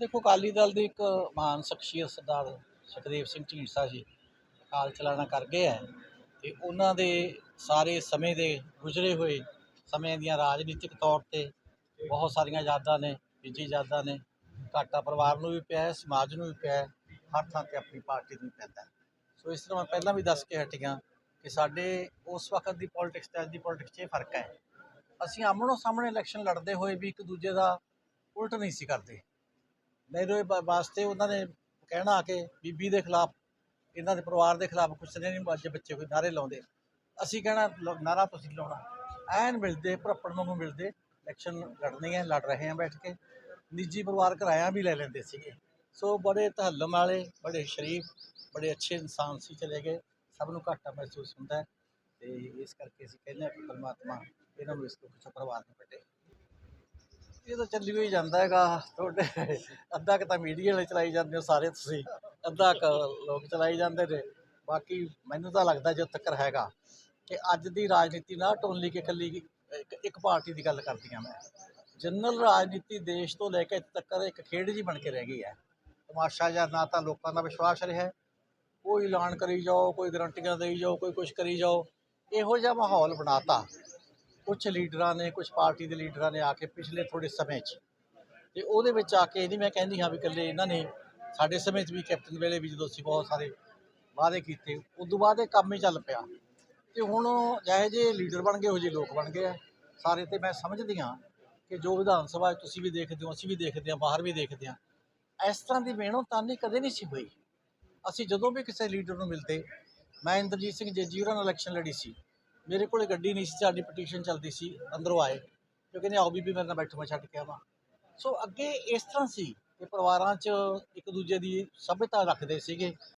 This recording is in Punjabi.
ਦੇਖੋ, ਅਕਾਲੀ ਦਲ ਦੀ ਇੱਕ ਮਹਾਨ ਸ਼ਖਸੀਅਤ ਸਰਦਾਰ ਸੁਖਦੇਵ ਸਿੰਘ ਢੀਂਡਸਾ ਜੀ ਅਕਾਲ ਚਲਾਣਾ ਕਰ ਗਏ ਹੈ ਤੇ ਉਹਨਾਂ ਦੇ ਸਾਰੇ ਸਮੇਂ ਦੇ ਗੁਜ਼ਰੇ ਹੋਏ ਸਮੇਂ ਦੀਆਂ ਰਾਜਨੀਤਿਕ ਤੌਰ ਤੇ ਬਹੁਤ ਸਾਰੀਆਂ ਯਾਦਾਂ ਨੇ, ਨਿੱਜੀ ਯਾਦਾਂ ਨੇ। ਘਾਟਾ ਪਰਿਵਾਰ ਨੂੰ ਵੀ ਪਿਆ ਹੈ, ਸਮਾਜ ਨੂੰ ਵੀ ਪਿਆ ਹੈ, ਹਰ ਥਾਂ ਤੇ ਆਪਣੀ ਪਾਰਟੀ ਨੂੰ ਵੀ ਪੈਂਦਾ ਸੋ ਇਸ ਤਰ੍ਹਾਂ ਮੈਂ ਪਹਿਲਾਂ ਵੀ ਦੱਸ ਕੇ ਹਟੀਆਂ ਕਿ ਸਾਡੇ ਉਸ ਵਕਤ ਦੀ ਪੋਲਿਟਿਕਸ ਤੇ ਅੱਜ ਦੀ ਪੋਲਿਟਿਕਸ 'ਚ ਇਹ ਫ਼ਰਕ ਹੈ। ਅਸੀਂ ਆਮਣੋ ਸਾਹਮਣੇ ਇਲੈਕਸ਼ਨ ਲੜਦੇ ਹੋਏ ਵੀ ਇੱਕ ਦੂਜੇ ਦਾ ਉਲਟ ਨਹੀਂ ਸੀ ਕਰਦੇ। ਮੇਰੇ ਵਾ- ਵਾਸਤੇ ਉਹਨਾਂ ਨੇ ਕਹਿਣਾ ਆ ਕੇ ਬੀਬੀ ਦੇ ਖਿਲਾਫ, ਇਹਨਾਂ ਦੇ ਪਰਿਵਾਰ ਦੇ ਖਿਲਾਫ ਕੁਛ ਨਹੀਂ ਅੱਜ ਬੱਚੇ ਕੋਈ ਨਾਰੇ ਲਾਉਂਦੇ। ਅਸੀਂ ਕਹਿਣਾ, ਲ- ਨਾਰਾ ਤੁਸੀਂ ਲਾਉਣਾ। ਐਨ ਮਿਲਦੇ, ਭਰਪੜ ਨੂੰ ਮਿਲਦੇ, ਇਲੈਕਸ਼ਨ ਲੜਨੀ ਹੈ ਲੜ ਰਹੇ ਹਾਂ ਬੈਠ ਕੇ। ਨਿੱਜੀ ਪਰਿਵਾਰ ਕਿਰਾਇਆ ਵੀ ਲੈ ਲੈਂਦੇ ਸੀਗੇ। ਸੋ ਬੜੇ ਤਹੱਲਮ ਵਾਲੇ, ਬੜੇ ਸ਼ਰੀਫ, ਬੜੇ ਅੱਛੇ ਇਨਸਾਨ ਸੀ ਚਲੇ ਗਏ। ਸਭ ਨੂੰ ਘਾਟਾ ਮਹਿਸੂਸ ਹੁੰਦਾ ਹੈ ਤੇ ਇਸ ਕਰਕੇ ਅਸੀਂ ਕਹਿੰਦੇ ਹਾਂ ਕਿ ਪਰਮਾਤਮਾ ਇਹਨਾਂ ਨੂੰ ਇਸ ਤੋਂ ਕੁਛ ਪਰਿਵਾਰ ਨੂੰ ਪਟੇ ਇਹ ਤਾਂ ਚੱਲੀ ਹੋਈ ਜਾਂਦਾ ਹੈਗਾ। ਤੁਹਾਡੇ ਅੱਧਾ ਕੁ ਤਾਂ ਮੀਡੀਆ ਵਾਲੇ ਚਲਾਈ ਜਾਂਦੇ ਹੋ, ਸਾਰੇ ਤੁਸੀਂ। ਅੱਧਾ ਕੁ ਲੋਕ ਚਲਾਈ ਜਾਂਦੇ ਨੇ। ਬਾਕੀ ਮੈਨੂੰ ਤਾਂ ਲੱਗਦਾ ਜੋ ਤੱਕ ਹੈਗਾ ਕਿ ਅੱਜ ਦੀ ਰਾਜਨੀਤੀ ਨਾ ਟੋਨਲੀ ਕੇ ਇਕੱਲੀ ਇੱਕ ਪਾਰਟੀ ਦੀ ਗੱਲ ਕਰਦੀ ਕਰਦੀਆਂ ਮੈਂ। ਜਨਰਲ ਰਾਜਨੀਤੀ ਦੇਸ਼ ਤੋਂ ਲੈ ਕੇ ਇੱਥੇ ਤੱਕ ਇੱਕ ਖੇਡ ਜੀ ਬਣ ਕੇ ਰਹਿ ਗਈ ਹੈ। ਤਮਾਸ਼ਾ ਜਾਂ ਨਾ ਤਾਂ ਲੋਕਾਂ ਦਾ ਵਿਸ਼ਵਾਸ ਰਿਹਾ ਕੋਈ ਐਲਾਨ ਕਰੀ ਜਾਓ, ਕੋਈ ਗਰੰਟੀਆਂ ਦੇਈ ਜਾਓ, ਕੋਈ ਕੁਝ ਕਰੀ ਜਾਓ। ਇਹੋ ਜਿਹਾ ਮਾਹੌਲ ਬਣਾਤਾ। ਕੁਝ ਲੀਡਰਾਂ ਨੇ ਕੁਝ ਪਾਰਟੀ ਦੇ ਲੀਡਰਾਂ ਨੇ ਆ ਕੇ ਪਿਛਲੇ ਥੋੜੇ ਸਮੇਂ 'ਚ ਤੇ ਉਹਦੇ ਵਿੱਚ ਆ ਕੇ ਇਹਦੀ ਮੈਂ ਕਹਿੰਦੀ ਹਾਂ ਵੀ ਇਕੱਲੇ ਇਹਨਾਂ ਨੇ ਸਾਡੇ ਸਮੇਂ 'ਚ ਵੀ ਕੈਪਟਨ ਵੇਲੇ ਵੀ ਜਦੋਂ ਅਸੀਂ ਬਹੁਤ ਸਾਰੇ ਵਾਅਦੇ ਕੀਤੇ, ਉਦੋਂ ਬਾਅਦ ਇਹ ਕੰਮ ਹੀ ਚੱਲ ਪਿਆ। ਤੇ ਹੁਣ ਜਿਹੇ ਜਿਹੇ ਲੀਡਰ ਬਣ ਗਏ, ਉਹ ਜਿਹੇ ਲੋਕ ਬਣ ਗਏ ਆ। ਸਾਰੇ ਤੇ ਮੈਂ ਸਮਝਦੀ ਹਾਂ ਕਿ ਜੋ ਵਿਧਾਨ ਸਭਾ ਤੁਸੀਂ ਵੀ ਦੇਖਦੇ ਹੋ, ਅਸੀਂ ਵੀ ਦੇਖਦੇ ਹਾਂ, ਬਾਹਰ ਵੀ ਦੇਖਦੇ ਹਾਂ, ਇਸ ਤਰ੍ਹਾਂ ਦੀ ਮਿਹਨਤ ਤਾਨੀ ਕਦੇ ਨਹੀਂ ਸੀ ਹੋਈ। ਅਸੀਂ ਜਦੋਂ ਵੀ ਕਿਸੇ ਲੀਡਰ ਨੂੰ ਮਿਲਦੇ, ਮੈਂ ਇੰਦਰਜੀਤ ਸਿੰਘ ਜੇਜੀ ਹੋਰਾਂ ਨਾਲ ਇਲੈਕਸ਼ਨ ਲੜੀ ਸੀ। ਮੇਰੇ ਕੋਲੇ ਗੱਡੀ ਨਹੀਂ ਸੀ, ਸਾਡੀ ਪਟੀਸ਼ਨ ਚੱਲਦੀ ਸੀ, ਅੰਦਰੋਂ ਆਏ। ਤੇ ਕਹਿੰਦੇ, ਆਓ ਬੀਬੀ, ਮੇਰੇ ਨਾਲ ਬੈਠੋ, ਮੈਂ ਛੱਡ ਕੇ ਆਵਾਂ। ਸੋ ਅੱਗੇ ਇਸ ਤਰ੍ਹਾਂ ਸੀ ਕਿ ਪਰਿਵਾਰਾਂ 'ਚ ਇੱਕ ਦੂਜੇ ਦੀ ਸਭਿਅਤਾ ਰੱਖਦੇ ਸੀਗੇ।